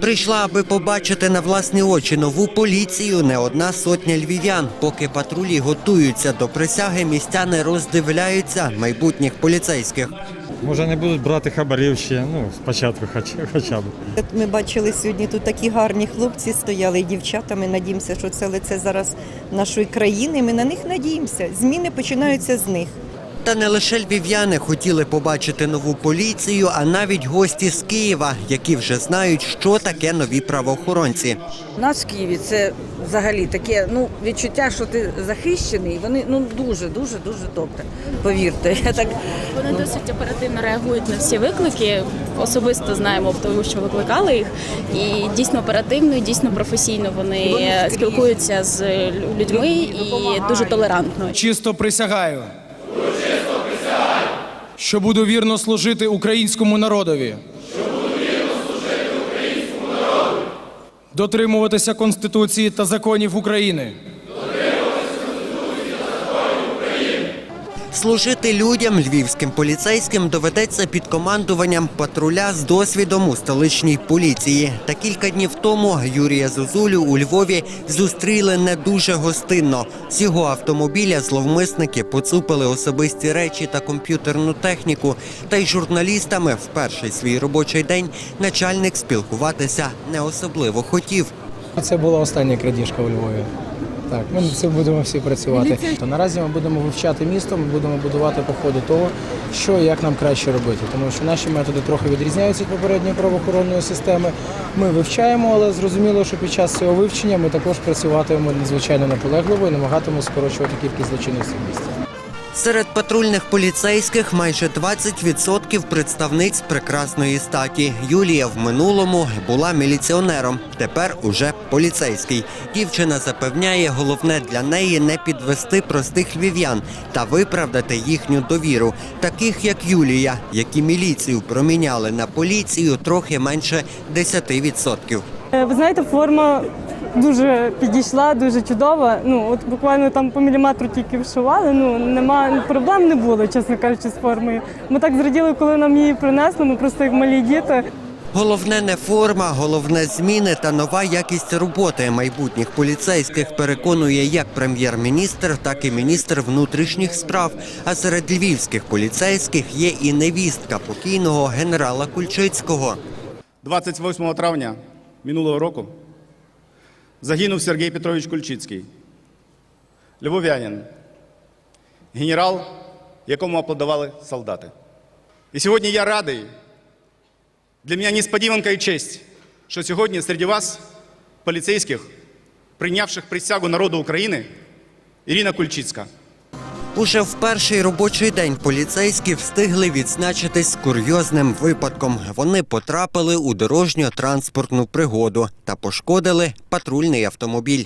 Прийшла, аби побачити на власні очі нову поліцію не одна сотня львів'ян. Поки патрулі готуються до присяги, містяни роздивляються майбутніх поліцейських. Може не будуть брати хабарів ще, ну, спочатку хоч, хоча б. Ми бачили сьогодні тут такі гарні хлопці стояли і дівчата. Ми надіємося, що це лице зараз нашої країни. Ми на них надіємося. Зміни починаються з них. Та не лише львів'яни хотіли побачити нову поліцію, а навіть гості з Києва, які вже знають, що таке нові правоохоронці. У нас в Києві це взагалі таке ну, відчуття, що ти захищений. Вони ну дуже, дуже, дуже добре. Повірте. Я так Вони досить оперативно реагують на всі виклики. Особисто знаємо, тому що викликали їх. І дійсно оперативно, і дійсно професійно вони спілкуються з людьми і дуже толерантно. Чисто присягаю. Що буду вірно служити українському народові. Дотримуватися Конституції та законів України. Служити людям львівським поліцейським доведеться під командуванням патруля з досвідом у столичній поліції. Та кілька днів тому Юрія Зозулю у Львові зустріли не дуже гостинно. З його автомобіля зловмисники поцупили особисті речі та комп'ютерну техніку. Та й журналістами в перший свій робочий день начальник спілкуватися не особливо хотів. Це була остання крадіжка у Львові. Так, ми над цим будемо всі працювати. То наразі ми будемо вивчати місто, ми будемо будувати по ходу того, що і як нам краще робити. Тому що наші методи трохи відрізняються від попередньої правоохоронної системи. Ми вивчаємо, але зрозуміло, що під час цього вивчення ми також працюватимемо надзвичайно наполегливо і намагатимемо скорочувати кількість злочинності в місті. Серед патрульних поліцейських майже 20% представниць прекрасної статі. Юлія в минулому була міліціонером, тепер уже поліцейський. Дівчина запевняє, головне для неї не підвести простих львів'ян та виправдати їхню довіру. Таких як Юлія, які міліцію проміняли на поліцію, трохи менше 10%. Е, Ви знаєте, форма дуже підійшла, дуже чудова. Ну от буквально там по міліметру тільки вшивали. Ну нема проблем не було, чесно кажучи, з формою. Ми так зраділи, коли нам її принесли. Ми просто як малі діти. Головне не форма, головне зміни та нова якість роботи майбутніх поліцейських переконує як прем'єр-міністр, так і міністр внутрішніх справ. А серед львівських поліцейських є і невістка покійного генерала Кульчицького. 28 травня минулого року загинув Сергій Петрович Кульчицький, львов'янин, генерал, якому аплодували солдати. І сьогодні я радий, для мене несподіванка і честь, що сьогодні серед вас, поліцейських, прийнявших присягу народу України, Ірина Кульчицька. Уже в перший робочий день поліцейські встигли відзначитись курйозним випадком. Вони потрапили у дорожньо-транспортну пригоду та пошкодили патрульний автомобіль.